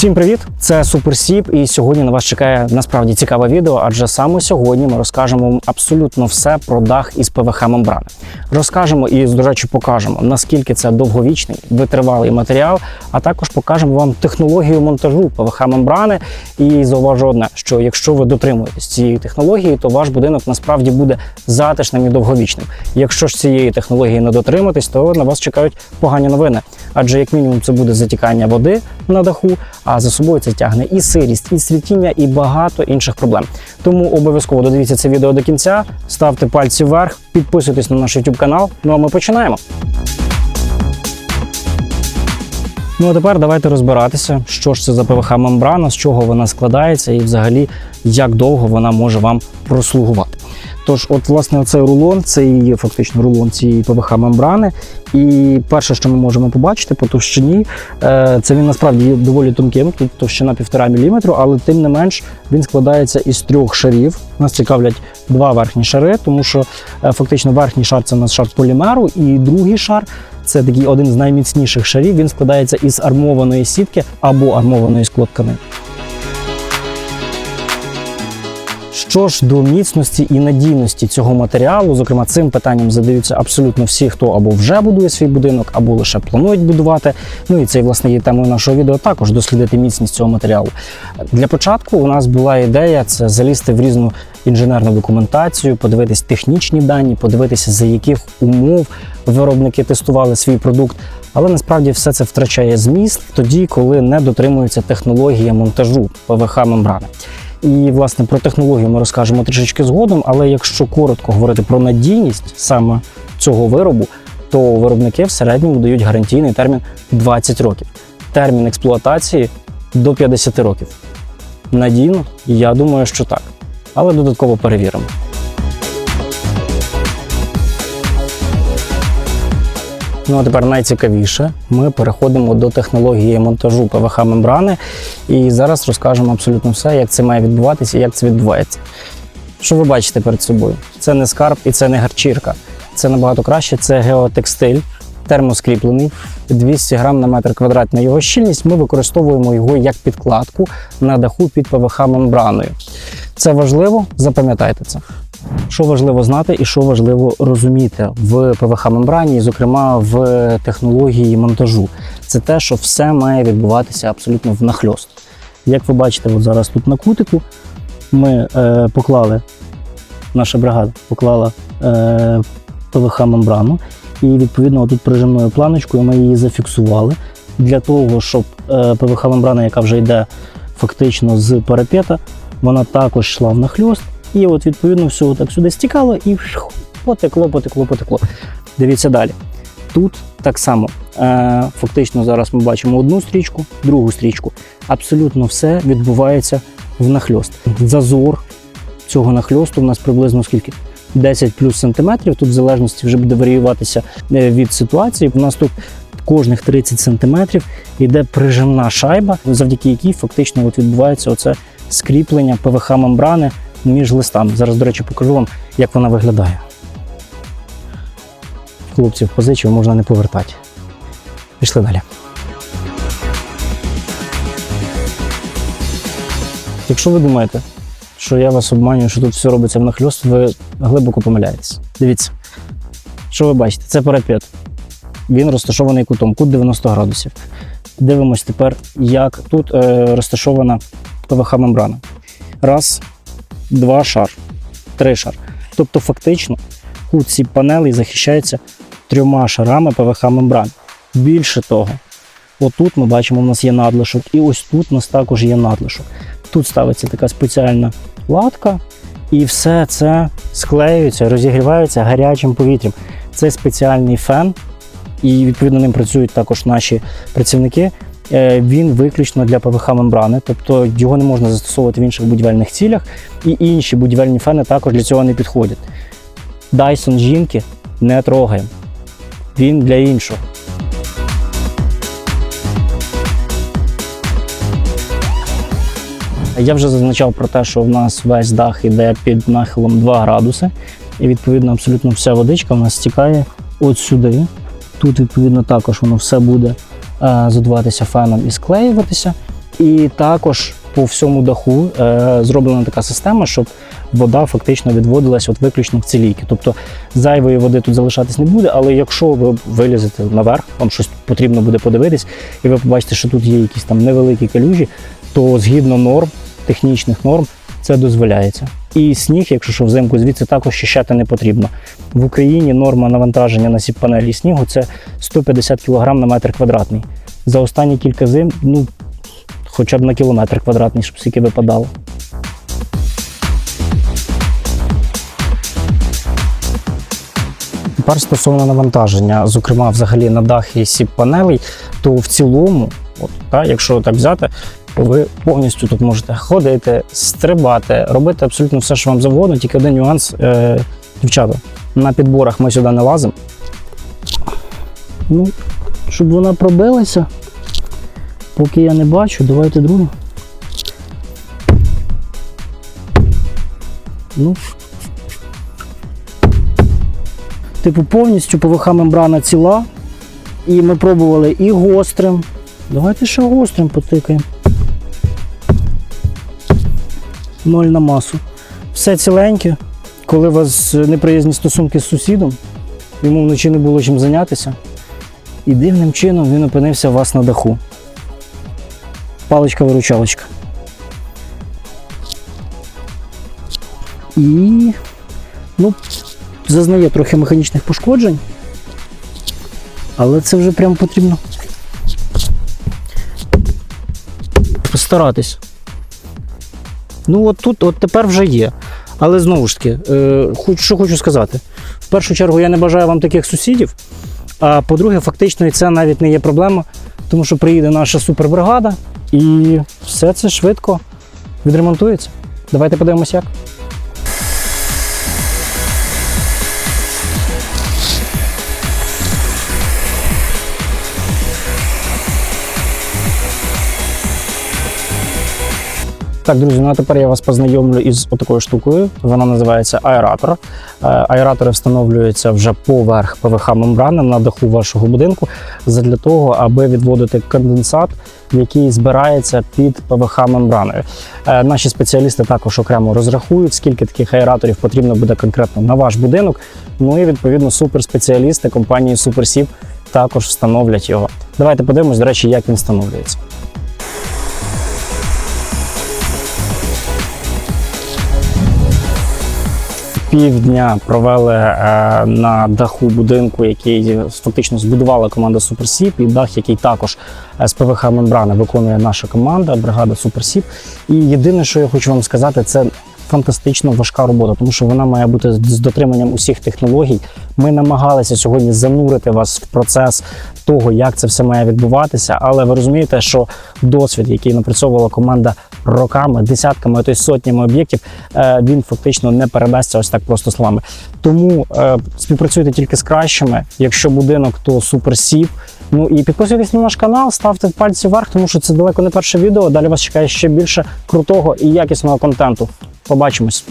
Всім привіт! Це Суперсіп, і сьогодні на вас чекає насправді цікаве відео, адже саме сьогодні ми розкажемо вам абсолютно все про дах із ПВХ мембрани. Розкажемо і, до речі, покажемо, наскільки це довговічний, витривалий матеріал, а також покажемо вам технологію монтажу ПВХ мембрани. І зауважу одне, що якщо ви дотримуєтесь цієї технології, то ваш будинок насправді буде затишним і довговічним. Якщо ж цієї технології не дотриматись, то на вас чекають погані новини. Адже як мінімум це буде затікання води на даху, а за собою це тягне і сирість, і світіння, і багато інших проблем. Тому обов'язково додивіться це відео до кінця, ставте пальці вверх, підписуйтесь на наш YouTube канал. Ну а ми починаємо. Ну а тепер давайте розбиратися, що ж це за ПВХ мембрана, з чого вона складається, і взагалі як довго вона може вам прослугувати. Тож, от, власне, оцей рулон, це і є фактично рулон цієї ПВХ мембрани. І перше, що ми можемо побачити по товщині, е, це він насправді є доволі тонким, тут товщина 1,5 мм, але тим не менш він складається із трьох шарів. Нас цікавлять два верхні шари, тому що е, фактично верхній шар це у нас шар полімеру, і другий шар це такий один з найміцніших шарів. Він складається із армованої сітки або армованої склоткани. Що ж до міцності і надійності цього матеріалу, зокрема, цим питанням задаються абсолютно всі, хто або вже будує свій будинок, або лише планують будувати. Ну і це власне є темою нашого відео. Також дослідити міцність цього матеріалу. Для початку у нас була ідея це залізти в різну інженерну документацію, подивитись технічні дані, подивитися за яких умов виробники тестували свій продукт. Але насправді все це втрачає зміст тоді, коли не дотримується технологія монтажу ПВХ мембрани. І власне про технологію ми розкажемо трішечки згодом. Але якщо коротко говорити про надійність саме цього виробу, то виробники в середньому дають гарантійний термін 20 років, термін експлуатації до 50 років. Надійно, я думаю, що так. Але додатково перевіримо. Ну а тепер найцікавіше. Ми переходимо до технології монтажу ПВХ мембрани. І зараз розкажемо абсолютно все, як це має відбуватися і як це відбувається. Що ви бачите перед собою? Це не скарб і це не гарчірка. Це набагато краще. Це геотекстиль, термоскріплений, 200 грам на метр квадратний його щільність. Ми використовуємо його як підкладку на даху під ПВХ мембраною. Це важливо, запам'ятайте це. Що важливо знати і що важливо розуміти в ПВХ мембрані, зокрема в технології монтажу, це те, що все має відбуватися абсолютно внахльост. Як ви бачите, от зараз тут на кутику ми е, поклали, наша бригада поклала е, ПВХ мембрану, і відповідно тут прижимною планочкою ми її зафіксували для того, щоб е, ПВХ мембрана, яка вже йде фактично з парапета, вона також йшла в нахльост. І от відповідно все так сюди стікало і потекло, потекло, потекло. Дивіться далі. Тут так само е, фактично зараз ми бачимо одну стрічку, другу стрічку. Абсолютно все відбувається в нахльост. Зазор цього нахльосту у нас приблизно скільки? 10 плюс сантиметрів. Тут в залежності вже буде варіюватися е, від ситуації. У нас тут кожних 30 сантиметрів йде прижимна шайба, завдяки якій фактично от відбувається оце скріплення ПВХ мембрани між листами. Зараз, до речі, покажу вам, як вона виглядає. Хлопців позичив, можна не повертати. Пішли далі. Якщо ви думаєте, що я вас обманюю, що тут все робиться в нахльост, ви глибоко помиляєтесь. Дивіться, що ви бачите? Це парапет. Він розташований кутом, кут 90 градусів. Дивимось тепер, як тут е, розташована ПВХ мембрана. Раз, два шар, три шар. Тобто, фактично, кут ці панелей захищається трьома шарами ПВХ мембран. Більше того, отут ми бачимо, у нас є надлишок, і ось тут у нас також є надлишок. Тут ставиться така спеціальна латка, і все це склеюється, розігрівається гарячим повітрям. Це спеціальний фен, і відповідно ним працюють також наші працівники. Е, Він виключно для ПВХ мембрани, тобто його не можна застосовувати в інших будівельних цілях, і інші будівельні фени також для цього не підходять. Dyson жінки не трогаємо. Він для іншого. Я вже зазначав про те, що в нас весь дах іде під нахилом 2 градуси, і відповідно абсолютно вся водичка в нас стікає от сюди. Тут, відповідно, також воно все буде задуватися феном і склеюватися. І також по всьому даху е, зроблена така система, щоб вода фактично відводилась от виключно в ці ліки. Тобто зайвої води тут залишатись не буде, але якщо ви вилізете наверх, вам щось потрібно буде подивитись, і ви побачите, що тут є якісь там невеликі калюжі, то згідно норм, технічних норм, це дозволяється. І сніг, якщо що взимку, звідси також щищати не потрібно. В Україні норма навантаження на сіп-панелі снігу це 150 кг на метр квадратний. За останні кілька зим, ну, хоча б на кілометр квадратний, щоб скільки випадало. Тепер стосовно навантаження, зокрема, взагалі на дахи сіп-панелей, то в цілому, от, та, якщо так взяти, ви повністю тут можете ходити, стрибати, робити абсолютно все, що вам завгодно. Тільки один нюанс, е, дівчата, на підборах ми сюди не лазимо. Ну, щоб вона пробилася, поки я не бачу, давайте другу. Ну, Типу, повністю ПВХ мембрана ціла. І ми пробували і гострим. Давайте ще гострим потикаємо. Ноль на масу. Все ціленьке. Коли у вас неприязні стосунки з сусідом, йому вночі не було чим зайнятися. І дивним чином він опинився у вас на даху. Паличка-виручалочка. І. Ну, зазнає трохи механічних пошкоджень, але це вже прям потрібно постаратись. Ну, от тут, от тепер вже є. Але знову ж таки, е, що хочу сказати. В першу чергу я не бажаю вам таких сусідів. А по-друге, фактично і це навіть не є проблема, тому що приїде наша супербригада і все це швидко відремонтується. Давайте подивимось як. Так, друзі, ну а тепер я вас познайомлю із отакою штукою. Вона називається аератор. Е, Аератори встановлюються вже поверх ПВХ мембрани на даху вашого будинку для того, аби відводити конденсат, який збирається під ПВХ мембраною. Е, Наші спеціалісти також окремо розрахують, скільки таких аераторів потрібно буде конкретно на ваш будинок. Ну і відповідно суперспеціалісти компанії SuperSip також встановлять його. Давайте подивимось, до речі, як він встановлюється. Півдня провели е, на даху будинку, який фактично збудувала команда Суперсіп, і дах, який також з ПВХ мембрани виконує наша команда, бригада Суперсіп. І єдине, що я хочу вам сказати, це. Фантастично важка робота, тому що вона має бути з дотриманням усіх технологій. Ми намагалися сьогодні занурити вас в процес того, як це все має відбуватися. Але ви розумієте, що досвід, який напрацьовувала команда роками, десятками, а то й сотнями об'єктів, е, він фактично не передасться ось так просто словами. Тому е, співпрацюйте тільки з кращими. Якщо будинок, то суперсіп. Ну і підписуйтесь на наш канал, ставте пальці вверх, тому що це далеко не перше відео. Далі вас чекає ще більше крутого і якісного контенту. Побачимось.